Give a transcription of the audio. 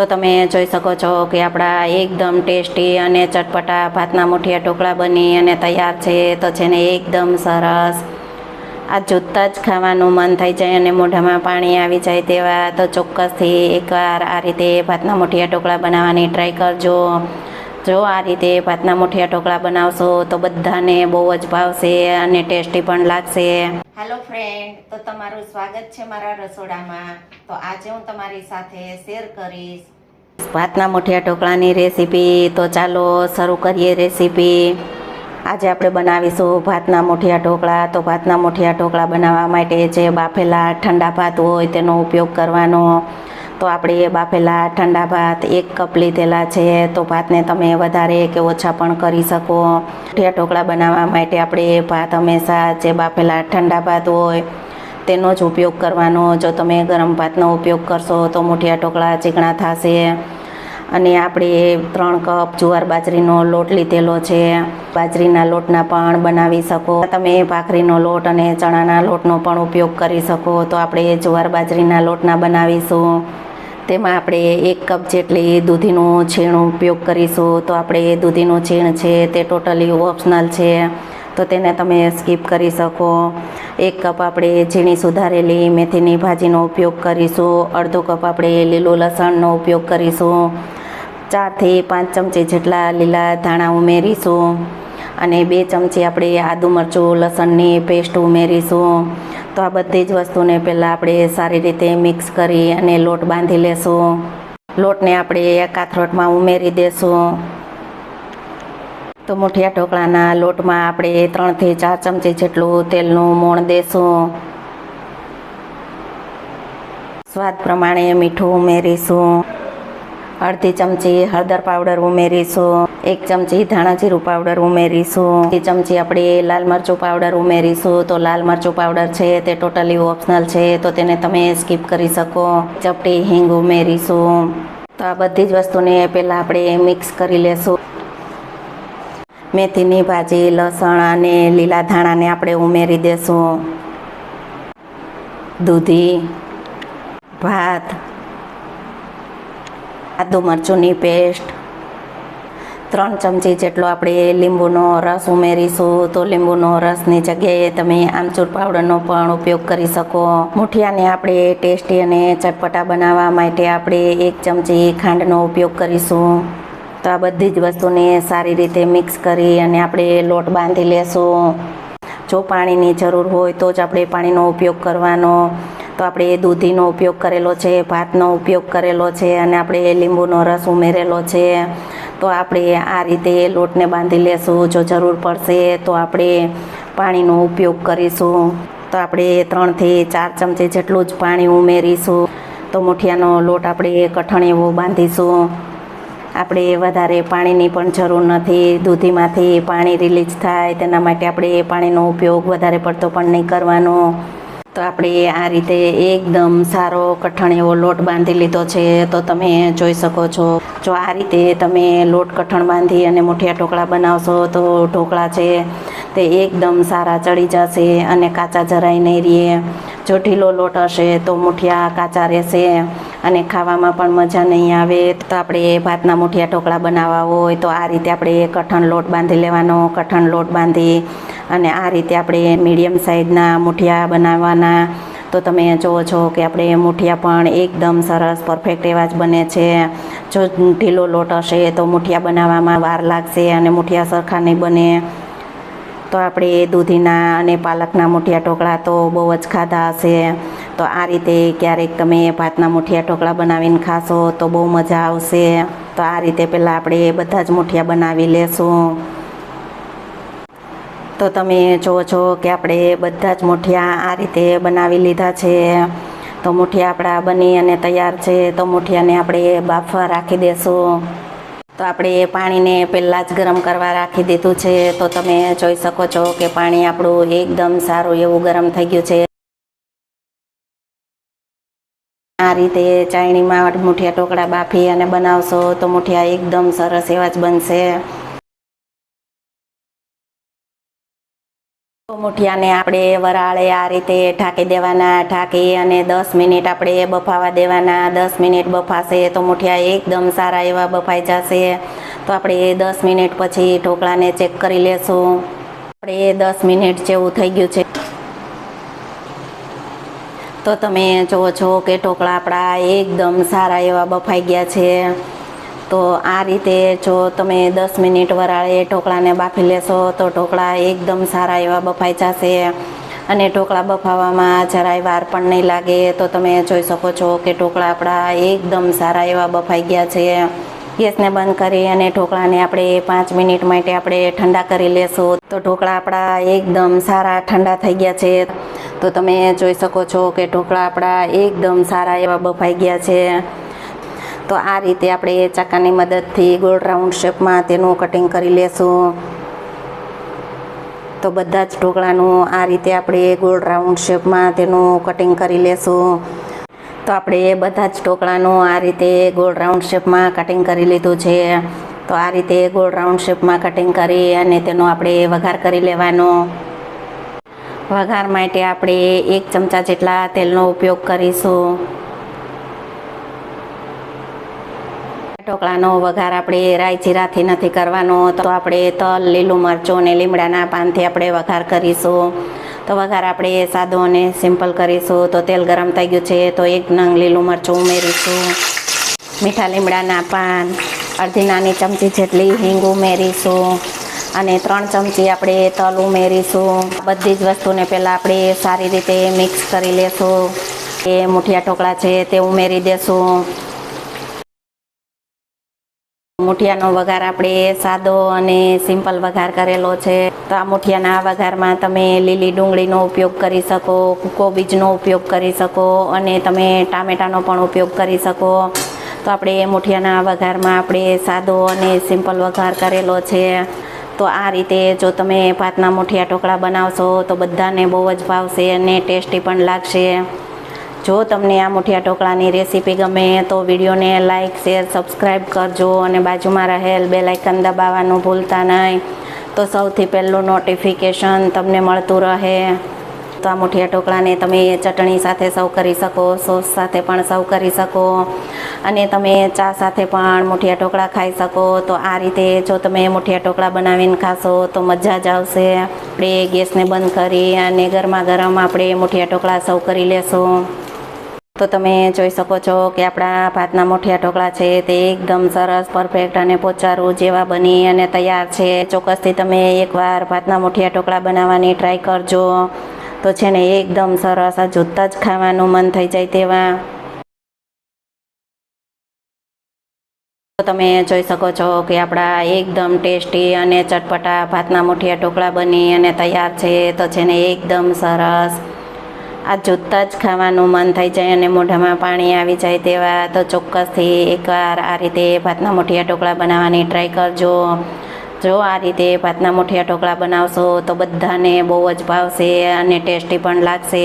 તો તમે જોઈ શકો છો કે આપણા એકદમ ટેસ્ટી અને ચટપટા ભાતના મુઠિયા ઢોકળા બની અને તૈયાર છે. તો છે ને એકદમ સરસ આ જૂતા જ ખાવાનું મન થઈ જાય અને મોઢામાં પાણી આવી જાય તેવા, તો ચોક્કસથી એકવાર આ રીતે ભાતના મુઠિયા ઢોકળા બનાવવાની ટ્રાય કરજો. જો આ રીતે ભાતના મુઠિયા ઢોકળા બનાવશો તો બધાને બહુ જ ભાવશે અને ટેસ્ટી પણ લાગશે. હેલો ફ્રેન્ડ તો તમારું સ્વાગત છે મારા રસોડામાં. તો આજે હું તમારી સાથે શેર કરીશ. ભાતના મુઠિયા ઢોકળાની રેસીપી તો ચાલો શરૂ કરીએ રેસીપી આજે આપણે બનાવીશું ભાતના મુઠિયા ઢોકળા. તો ભાતના મુઠિયા ઢોકળા બનાવવા માટે જે બાફેલા ઠંડા ભાત હોય તેનો ઉપયોગ કરવાનો. તો આપણે એ બાફેલા ઠંડા ભાત, એક કપ લીધેલા છે, તો ભાતને તમે વધારે કે ઓછા પણ કરી શકો. મુઠિયા ઢોકળા બનાવવા માટે આપણે ભાત હંમેશા જે બાફેલા ઠંડા ભાત હોય, તેનો જ ઉપયોગ કરવાનો. જો તમે ગરમ ભાતનો ઉપયોગ કરશો, તો મુઠિયા ઢોકળા ચીકણા થશે. અને આપણે ત્રણ કપ જુવાર બાજરીનો લોટ લીધેલો છે. બાજરીના લોટના પણ બનાવી શકો. તમે ભાખરીનો લોટ અને ચણાના લોટનો પણ ઉપયોગ કરી શકો. તો આપણે જુવાર બાજરીના લોટના બનાવીશું. તેમાં આપણે એક કપ જેટલી દૂધીનું છીણું ઉપયોગ કરીશું. તો આપણે દૂધીનું છીણ છે તે ટોટલી ઓપ્શનલ છે. તો તેને તમે સ્કીપ કરી શકો. એક કપ આપણે ઝીણી સુધારેલી મેથીની ભાજીનો ઉપયોગ કરીશું. અડધો કપ આપણે લીલું લસણનો ઉપયોગ કરીશું. ચારથી પાંચ ચમચી જેટલા લીલા ધાણા ઉમેરીશું. અને બે ચમચી આપણે આદુ મરચું લસણની પેસ્ટ ઉમેરીશું. તો આ બધી જ વસ્તુને પહેલાં આપણે સારી રીતે મિક્સ કરી અને લોટ બાંધી લેશું. લોટને આપણે કાથરોટમાં ઉમેરી દેશું. તો મુઠિયા ઢોકળાના લોટમાં આપણે ત્રણથી ચાર ચમચી જેટલું તેલનું મોણ દેશું. સ્વાદ પ્રમાણે મીઠું ઉમેરીશું. અડધી ચમચી હળદર પાવડર ઉમેરીશું, એક ચમચી ધાણા જીરું પાવડર ઉમેરીશું એક ચમચી આપણે લાલ મરચું પાવડર ઉમેરીશું. તો લાલ મરચું પાવડર છે તે ટોટલી ઓપ્શનલ છે, તો તેને તમે સ્કીપ કરી શકો. ચપટી હિંગ ઉમેરીશું. તો આ બધી જ વસ્તુને પહેલાં આપણે મિક્સ કરી લેશું. મેથીની ભાજી, લસણ અને લીલા ધાણાને આપણે ઉમેરી દેશું. દૂધી, ભાત આદુ મરચુંની પેસ્ટ ત્રણ ચમચી જેટલો આપણે લીંબુનો રસ ઉમેરીશું. તો લીંબુનો રસની જગ્યાએ તમે આમચૂર પાવડરનો પણ ઉપયોગ કરી શકો. મુઠિયાને આપણે ટેસ્ટી અને ચટપટા બનાવવા માટે આપણે એક ચમચી ખાંડનો ઉપયોગ કરીશું. તો આ બધી જ વસ્તુને સારી રીતે મિક્સ કરી અને આપણે લોટ બાંધી લેશું. જો પાણીની જરૂર હોય તો જ આપણે પાણીનો ઉપયોગ કરવાનો. તો આપણે એ દૂધીનો ઉપયોગ કરેલો છે ભાતનો ઉપયોગ કરેલો છે અને આપણે લીંબુનો રસ ઉમેરેલો છે. તો આપણે આ રીતે લોટને બાંધી લેશું. જો જરૂર પડશે તો આપણે પાણીનો ઉપયોગ કરીશું. તો આપણે ત્રણથી ચાર ચમચી જેટલું જ પાણી ઉમેરીશું. તો મુઠિયાનો લોટ આપણે કઠણ એવો બાંધીશું. આપણે વધારે પાણીની પણ જરૂર નથી. દૂધીમાંથી પાણી રિલીઝ થાય, તેના માટે આપણે પાણીનો ઉપયોગ વધારે પડતો પણ નહીં કરવાનો. તો આપણે આ રીતે એકદમ સારો કઠણ એવો લોટ બાંધી લીધો છે, તો તમે જોઈ શકો છો. જો આ રીતે તમે લોટ કઠણ બાંધી અને મુઠિયા ઢોકળા બનાવશો, તો ઢોકળા છે તે એકદમ સારા ચડી જશે અને કાચા જરાય નહીં રહે. જો ઢીલો લોટ હશે, તો મુઠિયા કાચા રહેશે. અને ખાવામાં પણ મજા નહીં આવે. તો આપણે ભાતના મુઠિયા ઢોકળા બનાવવા હોય તો આ રીતે આપણે કઠણ લોટ બાંધી લેવાનો, કઠણ લોટ બાંધી અને આ રીતે આપણે મીડિયમ સાઇઝના મુઠિયા બનાવવાના. તો તમે જુઓ છો કે આપણે મુઠિયા પણ એકદમ સરસ, પરફેક્ટ એવા જ બને છે. જો ઢીલો લોટ હશે તો મુઠિયા બનાવવામાં વાર લાગશે અને મુઠિયા સરખા નહીં બને. તો આપણે દૂધીના અને પાલકના મુઠિયા ઢોકળા તો બહુ જ ખાધા હશે. તો આ રીતે ક્યારેક તમે ભાતના મુઠિયા ઢોકળા બનાવીને ખાશો તો બહુ મજા આવશે. તો આ રીતે પહેલાં આપણે બધા જ મુઠિયા બનાવી લેશું. તો તમે જુઓ છો કે આપણે બધા જ મુઠિયા આ રીતે બનાવી લીધા છે. તો મુઠિયા આપણા બની અને તૈયાર છે. તો મુઠિયાને આપણે બાફવા રાખી દેશું. તો આપણે પાણીને પહેલાં જ ગરમ કરવા રાખી દીધું છે. તો તમે જોઈ શકો છો કે પાણી આપણું એકદમ સારું એવું ગરમ થઈ ગયું છે. આ રીતે ચાયણીમાં મુઠિયા ટોકડા બાફી અને બનાવશો તો મુઠિયા એકદમ સરસ એવા જ બનશે. મુઠિયાને આપણે વરાળે આ રીતે ઢાંકી દેવાના, ઢાંકી અને દસ મિનિટ આપણે બફાવા દેવાના. દસ મિનિટ બફાશે તો મુઠિયા એકદમ સારા એવા બફાઈ જશે. તો આપણે દસ મિનિટ પછી ઢોકળાને ચેક કરી લેશું. આપણે દસ મિનિટ જેવું થઈ ગયું છે. તો તમે જુઓ છો કે ઢોકળા આપણા એકદમ સારા એવા બફાઈ ગયા છે. તો આ રીતે જો તમે દસ મિનિટ વરાળે ઢોકળાને બાફી લેશો તો ઢોકળા એકદમ સારા એવા બફાઈ જશે. અને ઢોકળા બફાવામાં જરાય વાર પણ નહીં લાગે. તો તમે જોઈ શકો છો કે ઢોકળા આપણા એકદમ સારા એવા બફાઈ ગયા છે. ગેસને બંધ કરી અને ઢોકળાને આપણે પાંચ મિનિટ માટે આપણે ઠંડા કરી લેશું. તો ઢોકળા આપણા એકદમ સારા ઠંડા થઈ ગયા છે. તો તમે જોઈ શકો છો કે ઢોકળા આપણા એકદમ સારા એવા બફાઈ ગયા છે. તો આ રીતે આપણે ચાકાની મદદથી ગોળ રાઉન્ડ શેપમાં તેનું કટિંગ કરી લેશું. તો બધા જ ઢોકળાનું આ રીતે આપણે ગોળ રાઉન્ડ શેપમાં તેનું કટિંગ કરી લેશું. તો આપણે બધા જ ઢોકળાનું આ રીતે ગોળ રાઉન્ડ શેપમાં કટિંગ કરી લીધું છે. તો આ રીતે ગોળ રાઉન્ડ શેપમાં કટિંગ કરી અને તેનો આપણે વઘાર કરી લેવાનો. વઘાર માટે આપણે એક ચમચા જેટલા તેલનો ઉપયોગ કરીશું. ઢોકળાનો વઘાર આપણે રાઈ જીરાથી નથી કરવાનો, તો આપણે તલ, લીલું મરચું અને લીમડાના પાનથી આપણે વઘાર કરીશું. તો વઘાર આપણે સાદો અને સિમ્પલ કરીશું. તો તેલ ગરમ થઈ ગયું છે, તો એક નંગ લીલું મરચું ઉમેરીશું. મીઠા લીમડાના પાન, અડધી નાની ચમચી જેટલી હિંગ ઉમેરીશું. અને ત્રણ ચમચી આપણે તલ ઉમેરીશું. બધી જ વસ્તુને પહેલાં આપણે સારી રીતે મિક્સ કરી લેશું. એ મુઠિયા ઢોકળા છે તે ઉમેરી દેશું. મુઠિયાનો વઘાર આપણે સાદો અને સિમ્પલ વઘાર કરેલો છે. તો આ મુઠિયાના વઘારમાં તમે લીલી ડુંગળીનો ઉપયોગ કરી શકો, કોબીજનો ઉપયોગ કરી શકો અને તમે ટામેટાનો પણ ઉપયોગ કરી શકો. તો આપણે મુઠિયાના વઘારમાં આપણે સાદો અને સિમ્પલ વઘાર કરેલો છે. તો આ રીતે જો તમે ભાતના મુઠિયા ઢોકળા બનાવશો તો બધાને બહુ જ ભાવશે અને ટેસ્ટી પણ લાગશે. જો તમને આ મુઠિયા ઢોકળાની રેસીપી ગમે તો વિડીયોને લાઇક શેર સબસ્ક્રાઈબ કરજો અને બાજુમાં રહેલ બે લાઇકન દબાવવાનું ભૂલતા નહીં. તો સૌથી પહેલું નોટિફિકેશન તમને મળતું રહે. તો આ મુઠિયા ઢોકળાને તમે ચટણી સાથે સર્વ કરી શકો, સોસ સાથે પણ સર્વ કરી શકો અને તમે ચા સાથે પણ મુઠિયા ઢોકળા ખાઈ શકો. તો આ રીતે જો તમે મુઠિયા ઢોકળા બનાવીને ખાશો તો મજા જ આવશે. આપણે ગેસને બંધ કરી અને ગરમા ગરમ આપણે મુઠિયા ઢોકળા સર્વ કરી લેશું. તો તમે જોઈ શકો છો કે આપણા ભાતના મુઠિયા ઢોકળા છે તે એકદમ સરસ, પરફેક્ટ અને પોચારું જેવા બની અને તૈયાર છે. ચોક્કસથી તમે એકવાર ભાતના મુઠિયા ઢોકળા બનાવવાની ટ્રાય કરજો. તો છે ને એકદમ સરસ, આ જોતાં જ ખાવાનું મન થઈ જાય તેવા. તમે જોઈ શકો છો કે આપણા એકદમ ટેસ્ટી અને ચટપટા ભાતના મુઠિયા ઢોકળા બની અને તૈયાર છે. તો છે ને એકદમ સરસ. આ જોતાં જ ખાવાનું મન થઈ જાય અને મોઢામાં પાણી આવી જાય તેવા. તો ચોક્કસથી એકવાર આ રીતે ભાતના મુઠિયા ઢોકળા બનાવવાની ટ્રાય કરજો. જો આ રીતે ભાતના મુઠિયા ઢોકળા બનાવશો તો બધાને બહુ જ ભાવશે અને ટેસ્ટી પણ લાગશે.